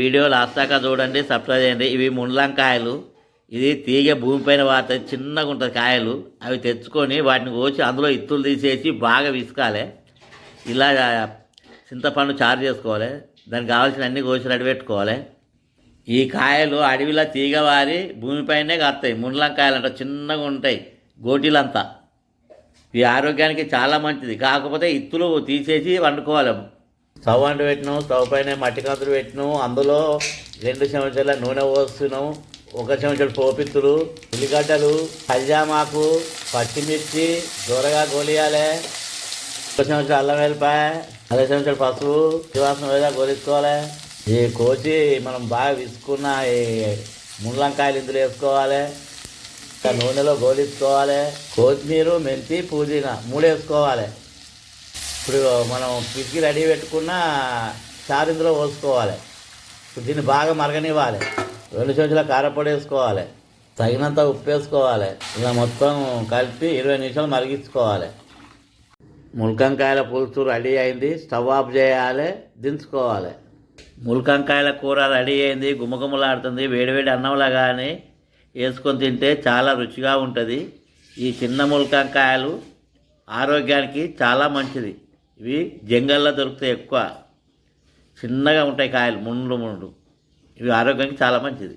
Video last దాకా చూడండి subscribe చేయండి. ఇవి ముళ్ళంకాయలు ఇది తీగ భూమిపైన వాత చిన్నగా ఉంటుంది కాయలు. అవి తెచ్చుకొని వాటిని కోసి అందులో ఇత్తులు తీసేసి బాగా విసుకాలి. ఇలా చింతపండు చారు చేసుకోవాలి. దానికి కావాల్సిన అన్ని కోసి రెడీ పెట్టుకోవాలి. ఈ కాయలు అడవిలో తీగ వారి భూమిపైనే కాస్తాయి. కాయలు అంట చిన్నగా ఉంటాయి. గోటీలంతా. ఈ ఆరోగ్యానికి చాలా మంచిది. కాకపోతే ఇత్తులు తీసేసి వండుకోవాలి. స్టవ్ అంటు పెట్టినాం స్టవ్ పైన మట్టి కంతులు పెట్టినాం అందులో రెండు చెంచాల నూనె పోస్తున్నాం ఒక చెంచాడు పోపిత్తులు ఉల్లిగడ్డలు పల్జామాకు పచ్చిమిర్చి దూరగా గోలియాలి ఒక చెంచాడు అల్లం వెల్లిపాయ అర చెంచాడు పసుపు శివాసం మీద గోలించుకోవాలి ఈ కోచి మనం బాగా విసుకున్న ఈ ముళ్ళంకాయలు ఇందులో వేసుకోవాలి. నూనెలో గోలించుకోవాలి కొత్తిమీర మెంతి పుదీనా మూడు వేసుకోవాలి. ఇప్పుడు మనం పిసికి రెడీ పెట్టుకున్న చారు ఇందులో పోసుకోవాలి. ఇప్పుడు దీన్ని బాగా మరగనివ్వాలి. రెండు చెంచాల కారపొడి వేసుకోవాలి. తగినంత ఉప్పు వేసుకోవాలి. ఇలా మొత్తం కలిపి ఇరవై నిమిషాలు మరిగించుకోవాలి. ములకంకాయల పులుసు రెడీ అయింది. స్టవ్ ఆఫ్ చేయాలి. దించుకోవాలి. ములకంకాయల కూర రెడీ అయింది. గుమగుమలాడుతుంది. వేడివేడి అన్నంలా కానీ వేసుకొని తింటే చాలా రుచిగా ఉంటుంది. ఈ చిన్న ములకంకాయలు ఆరోగ్యానికి చాలా మంచిది. ఇవి జంగల్లో దొరుకుతాయి ఎక్కువ. చిన్నగా ఉంటాయి కాయలు ముండ్లు ముండు ఇవి ఆరోగ్యానికి చాలా మంచిది.